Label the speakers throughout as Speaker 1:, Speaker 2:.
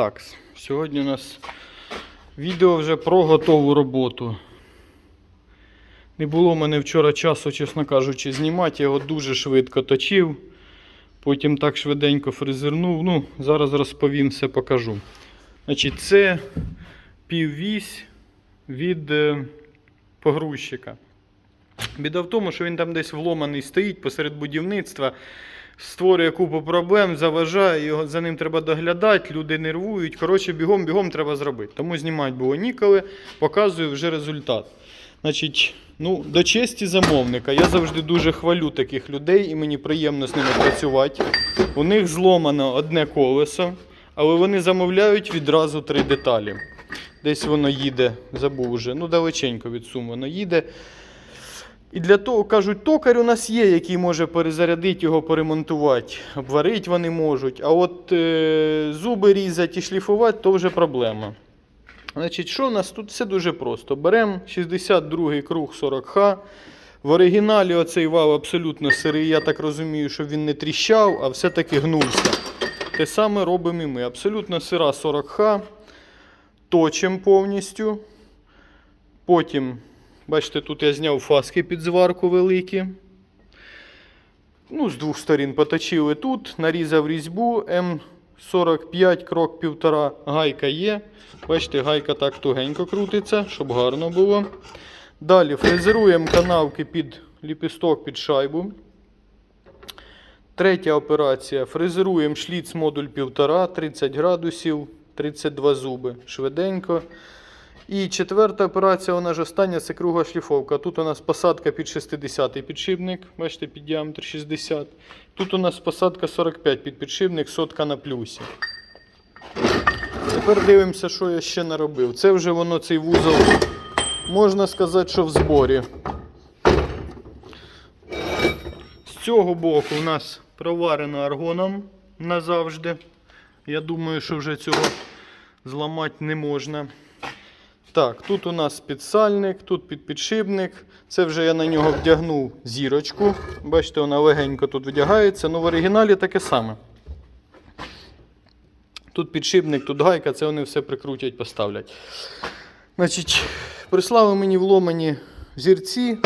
Speaker 1: Так, сьогодні у нас відео вже про готову роботу. Не було мене вчора часу, чесно кажучи, знімати. Я його дуже швидко точив. Потім так швиденько фрезернув. Ну, зараз розповім все покажу. Значить, це піввісь від е, погрузчика. Біда в тому, що він там десь вломаний стоїть посеред будівництва, створює купу проблем, заважає, його, за ним треба доглядати, люди нервують. Коротше, бігом-бігом треба зробити. Тому знімати було ніколи, показую вже результат. Значить, ну, до честі замовника. Я завжди дуже хвалю таких людей і мені приємно з ними працювати. У них зломано одне колесо, але вони замовляють відразу три деталі. Десь воно їде, забув вже, ну далеченько від сум воно їде. І для того кажуть, токар у нас є, який може перезарядити його, поремонтувати. Обварити вони можуть. А от е, зуби різати і шліфувати то вже проблема. Значить, що у нас тут все дуже просто. Беремо 62-й круг 40Х. В оригіналі оцей вал абсолютно сирий. Я так розумію, що він не тріщав, а все-таки гнувся. Те саме робимо і ми. Абсолютно сира 40Х. Точимо повністю. Потім, бачите, тут я зняв фаски під зварку великі. Ну, з двох сторін поточили тут, нарізав різьбу М45 крок півтора. Гайка є. Бачите, гайка так тугенько крутиться, щоб гарно було. Далі фрезеруємо канавки під ліпісток під шайбу. Третя операція. Фрезеруємо шліц модуль 1,5, 30 градусів, 32 зуби. Швиденько. І четверта операція, вона ж остання, це кругла шліфовка. Тут у нас посадка під 60 підшипник, бачите, під діаметр 60. Тут у нас посадка 45 під підшипник, сотка на плюсі. Тепер дивимося, що я ще наробив. Це вже воно цей вузол, можна сказати, що в зборі. З цього боку у нас проварено аргоном назавжди. Я думаю, що вже цього зламати не можна. Так, тут у нас підсальник, тут підпідшипник. Це вже я на нього вдягнув зірочку. Бачите, вона легенько тут вдягається. Ну в оригіналі таке саме. Тут підшипник, тут гайка, це вони все прикрутять, поставлять. Значить, прислали мені вломані зірці.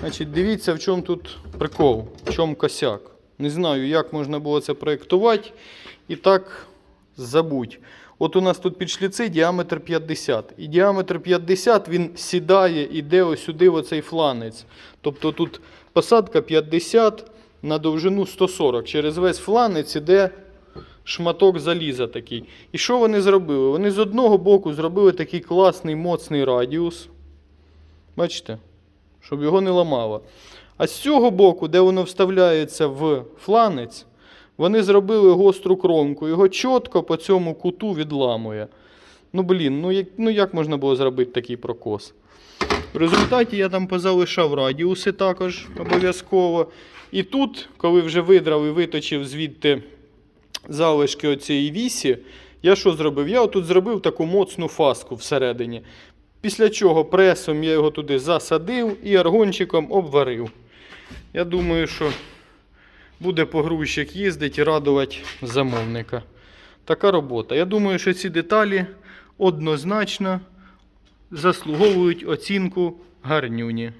Speaker 1: Значить, дивіться, в чому тут прикол, в чому косяк. Не знаю, як можна було це проєктувати. І так забудь. От у нас тут під шліци діаметр 50. І діаметр 50 він сідає, іде ось сюди в оцей фланець. Тобто тут посадка 50 на довжину 140. Через весь фланець іде шматок заліза такий. І що вони зробили? Вони з одного боку зробили такий класний моцний радіус. Бачите? Щоб його не ламало. А з цього боку, де воно вставляється в фланець, вони зробили гостру кромку. Його чітко по цьому куту відламує. Ну, блін, ну як, ну як можна було зробити такий прокос? В результаті я там позалишав радіуси також обов'язково. І тут, коли вже видрав і виточив звідти залишки оцієї вісі, я що зробив? Я отут зробив таку моцну фаску всередині. Після чого пресом я його туди засадив і аргончиком обварив. Я думаю, що буде погрузчик їздити і радувати замовника. Така робота. Я думаю, що ці деталі однозначно заслуговують оцінку гарнюні.